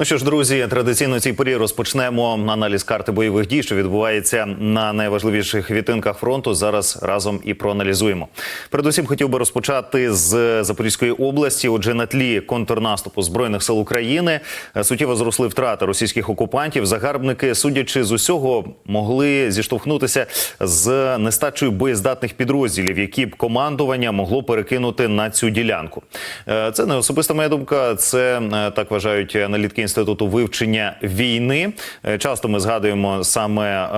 Ну що ж, друзі, традиційно цій порі розпочнемо аналіз карти бойових дій, що відбувається на найважливіших відтинках фронту. Зараз разом і проаналізуємо. Передусім хотів би розпочати з Запорізької області. Отже, на тлі контрнаступу збройних сил України е, суттєво зросли втрати російських окупантів. Загарбники, судячи з усього, могли зіштовхнутися з нестачею боєздатних підрозділів, які б командування могло перекинути на цю ділянку. Е, Це не особиста моя думка. Це е, так вважають аналітики інституту вивчення війни. Е, Часто ми згадуємо саме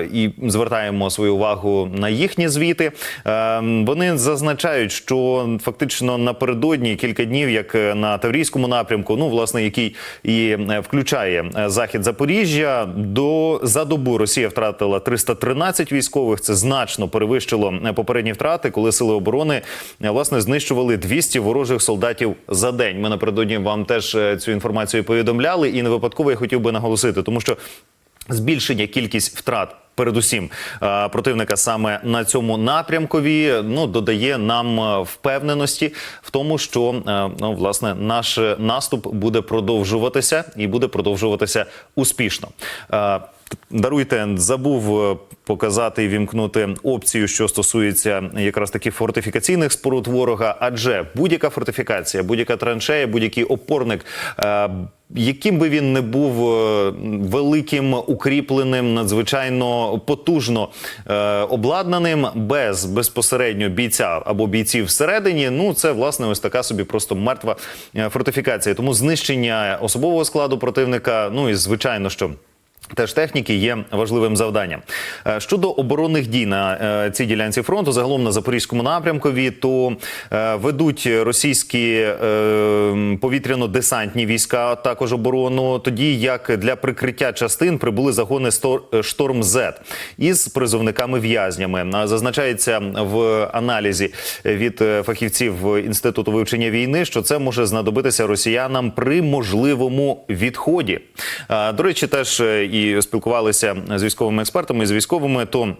е, і звертаємо свою увагу на їхні звіти. Е, Вони зазначають, що фактично напередодні кілька днів, як е, на Таврійському напрямку, ну власне, який і е, включає захід Запоріжжя, до за добу Росія втратила 313 військових. Це значно перевищило попередні втрати, коли сили оборони власне знищували 200 ворожих солдатів за день. Ми напередодні вам теж цю інформацію повідомляли, і не випадково я хотів би наголосити, тому що збільшення кількість втрат. Передусім е, противника саме на цьому напрямкові ну додає нам е, впевненості в тому, що е, ну власне наш наступ буде продовжуватися і буде продовжуватися успішно. Даруйте, забув показати і вімкнути опцію, що стосується якраз таких фортифікаційних споруд ворога. Адже будь-яка фортифікація, будь-яка траншея, будь-який опорник. Яким би він не був е, великим, укріпленим, надзвичайно потужно е, обладнаним, без безпосередньо бійця або бійців всередині, ну це власне ось така собі просто мертва е, фортифікація. Тому знищення особового складу противника, ну і звичайно, що. Теж техніки є важливим завданням Е, щодо оборонних дій на е, цій ділянці фронту, загалом на запорізькому напрямкові, то е, ведуть російські повітряно-десантні війська також оборону. Тоді як для прикриття частин прибули загони «Стор- шторм З із призовниками в'язнями. Зазначається в аналізі від фахівців інституту вивчення війни, що це може знадобитися росіянам при можливому відході. До речі, теж е, і спілкувалися з військовими експертами і з військовими. То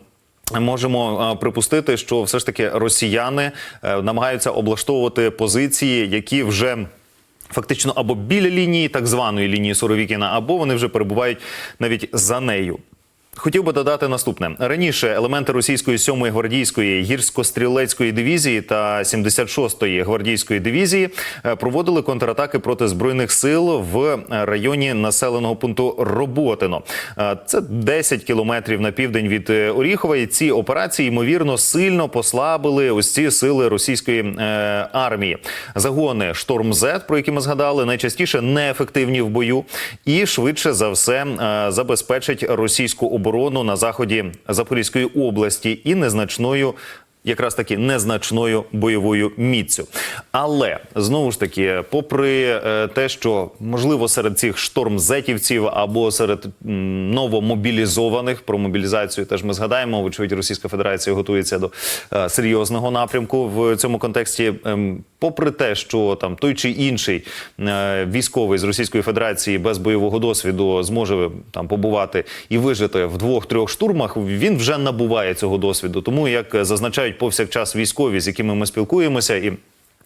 Можемо е, припустити, що все ж таки росіяни е, намагаються облаштовувати позиції, які вже фактично або біля лінії, так званої лінії Суровікіна, або вони вже перебувають навіть за нею. Хотів би додати наступне раніше елементи російської 7-ї гвардійської гірсько-стрілецької дивізії та 76-ї гвардійської дивізії е, проводили контратаки проти збройних сил в районі населеного пункту Роботино. Е, Це 10 кілометрів на південь від е, Оріхова. І ці операції ймовірно сильно послабили ось ці сили російської армії. Загони Шторм З, про які ми згадали, найчастіше неефективні в бою і швидше за все забезпечать російську оборону на заході Запорізької області і незначною. Якраз таки незначною бойовою міцю, але знову ж таки, попри е, те, що можливо серед цих штормзетівців або серед новомобілізованих про мобілізацію, теж ми згадаємо. Вочевидь, Російська Федерація готується до е, серйозного напрямку в цьому контексті. Ем, попри те, що там той чи інший е, військовий з Російської Федерації без бойового досвіду зможе там побувати і вижити в двох-трьох штурмах, він вже набуває цього досвіду. Тому як зазначають повсякчас військові, з якими ми спілкуємося, і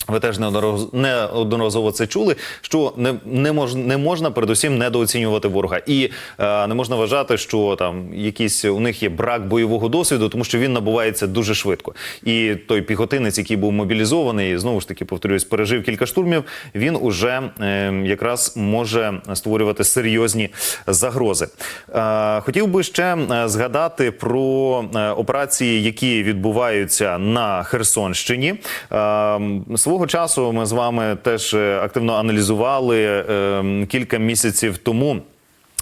ви теж неодноразово- це чули, що не, не, мож, не можна передусім недооцінювати ворога, і е, не можна вважати, що там якийсь у них є брак бойового досвіду, тому що він набувається дуже швидко. І той піхотинець, який був мобілізований, знову ж таки повторюсь, пережив кілька штурмів. Він уже е, якраз може створювати серйозні загрози. Е, хотів би ще е, згадати про е, операції, які відбуваються на Херсонщині. Е, Свого часу ми з вами теж е, активно аналізували е, кілька місяців тому.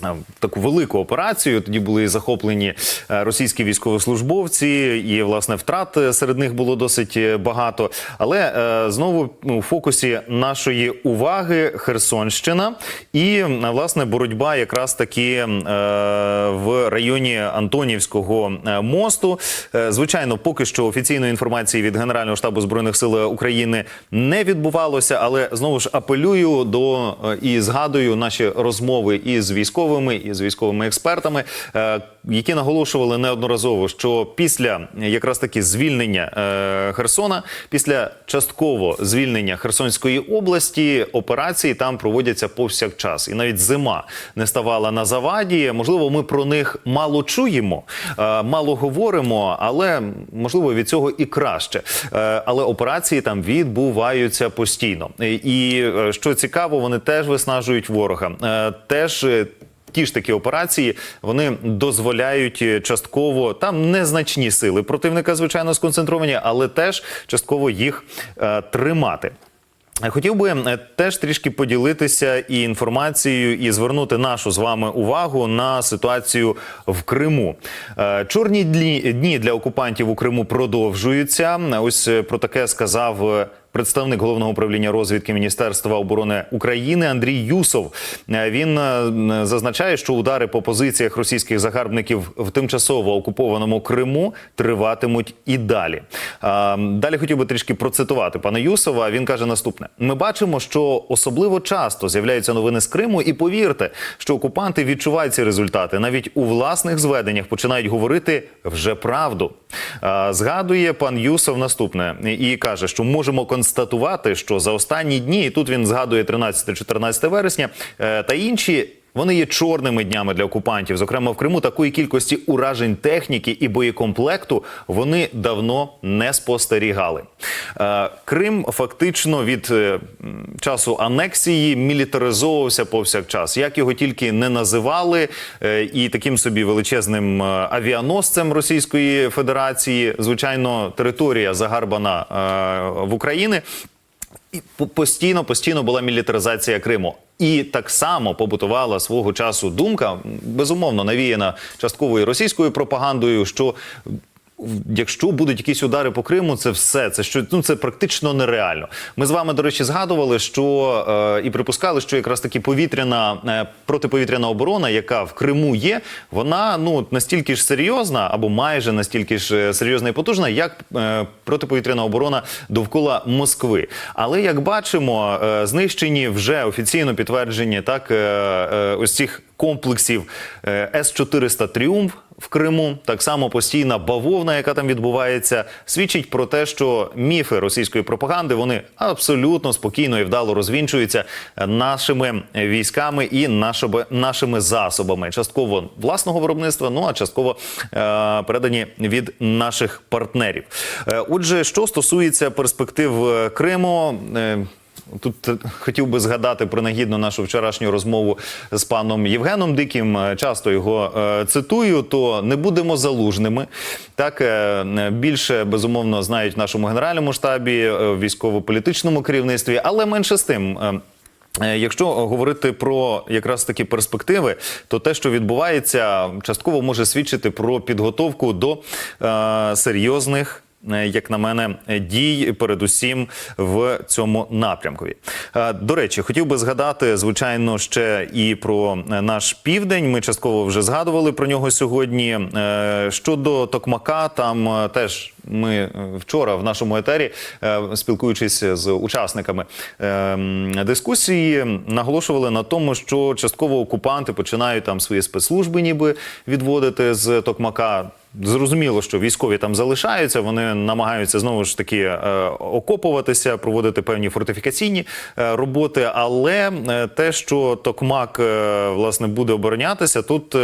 Е, Таку велику операцію тоді були захоплені е, російські військовослужбовці, і власне втрат е, серед них було досить багато. Але знову ну, у фокусі нашої уваги Херсонщина і власне боротьба якраз таки в районі Антонівського мосту. Звичайно, поки що офіційної інформації від Генерального штабу збройних сил України не відбувалося, але знову ж апелюю до і згадую наші розмови із військовими. Військовими і з військовими експертами, е, які наголошували неодноразово, що після якраз таки звільнення е, Херсона, після частково звільнення Херсонської області, операції там проводяться повсякчас, і навіть зима не ставала на заваді. Можливо, ми про них мало чуємо, е, мало говоримо, але можливо від цього і краще. Але операції там відбуваються постійно. І- що цікаво, вони теж виснажують ворога. Теж Ті ж такі операції вони дозволяють е, частково там незначні сили противника, звичайно, сконцентровані, але теж частково їх е, тримати. Е, Хотів би е, теж трішки поділитися і інформацією, і звернути нашу з вами увагу на ситуацію в Криму. Чорні дні, для окупантів у Криму продовжуються. Ось про таке сказав. Представник головного управління розвідки Міністерства оборони України Андрій Юсов Е, він е, зазначає, що удари по позиціях російських загарбників в тимчасово окупованому Криму триватимуть і далі. Е, Далі хотів би трішки процитувати пана Юсова. Він каже наступне: ми бачимо, що особливо часто з'являються новини з Криму, і повірте, що окупанти відчувають ці результати. Навіть у власних зведеннях починають говорити вже правду. Згадує пан Юсов наступне і каже, що можемо констатувати, що за останні дні, і тут він згадує 13-14 вересня е, та інші. Вони є чорними днями для окупантів. Зокрема, в Криму такої кількості уражень техніки і боєкомплекту вони давно не спостерігали. Е, Крим фактично від е, часу анексії мілітаризовувався повсякчас. Як його тільки не називали, е, і таким собі величезним авіаносцем Російської Федерації, звичайно, територія загарбана в Україні. Постійно, постійно була мілітаризація Криму. І так само побутувала свого часу думка, безумовно, навіяна частковою російською пропагандою, що якщо будуть якісь удари по Криму, це все це що ну це практично нереально. Ми з вами, до речі, згадували, що е, і припускали, що якраз таки повітряна е, протиповітряна оборона, яка в Криму є, вона ну настільки ж серйозна, або майже настільки ж е, серйозна і потужна, як е, протиповітряна оборона довкола Москви. Але як бачимо, е, знищені вже офіційно підтверджені так е, е, ось цих комплексів е, С-400 Тріумф в Криму, так само постійна бавовна, яка там відбувається, свідчить про те, що міфи російської пропаганди вони абсолютно спокійно і вдало розвінчуються нашими військами і нашими, нашими засобами, частково власного виробництва, ну а частково е, передані від наших партнерів. Е, отже, що стосується перспектив е, Криму. Е, Тут е, хотів би згадати принагідно нашу вчорашню розмову з паном Євгеном Диким. Е, Часто його е, цитую. То не будемо залужними. Так більше безумовно знають в нашому генеральному штабі, е, військово-політичному керівництві, але менше з тим. Якщо говорити про якраз такі перспективи, то те, що відбувається, частково може свідчити про підготовку до е, серйозних. Е, Як на мене, дій передусім в цьому напрямкові. Е, До речі, хотів би згадати, звичайно, ще і про е, наш південь. Ми частково вже згадували про нього сьогодні. Щодо Токмака, там теж ми е, вчора в нашому етері, е, спілкуючись з учасниками е, дискусії, наголошували на тому, що частково окупанти починають там свої спецслужби, ніби відводити з Токмака. Зрозуміло, що військові там залишаються, вони намагаються знову ж таки е, окопуватися, проводити певні фортифікаційні роботи. Але те, що Токмак власне буде оборонятися, тут.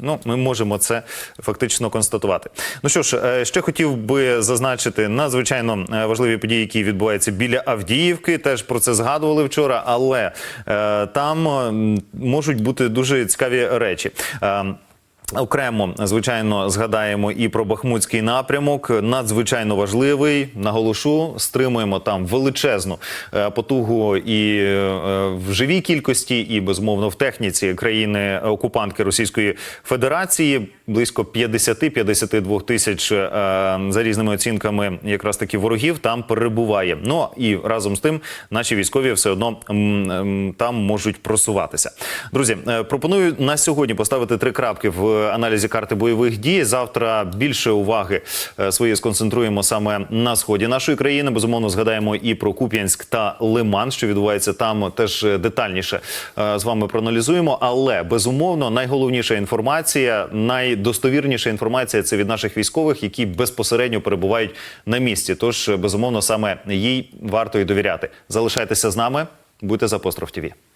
Ну, ми можемо це фактично констатувати. Ну що ж, е, ще хотів би зазначити надзвичайно е, важливі події, які відбуваються біля Авдіївки. Теж про це згадували вчора, але е, там можуть бути дуже цікаві речі. Е, Окремо, звичайно, згадаємо і про Бахмутський напрямок. Надзвичайно важливий. Наголошу, стримуємо там величезну е, потугу і е, в живій кількості, і безумовно в техніці країни окупантки Російської Федерації. Близько 50-52 тисяч е, за різними оцінками, якраз таки ворогів там перебуває. Ну і разом з тим, наші військові все одно там можуть просуватися. Друзі, пропоную на сьогодні поставити три крапки в аналізі карти бойових дій. Завтра більше уваги е, своєї сконцентруємо саме на сході нашої країни. Безумовно, згадаємо і про Куп'янськ та Лиман, що відбувається там, теж детальніше е, з вами проаналізуємо. Але безумовно, найголовніша інформація, найдостовірніша інформація це від наших військових, які безпосередньо перебувають на місці. Тож, безумовно, саме їй варто і довіряти. Залишайтеся з нами, будьте за постров ТВ.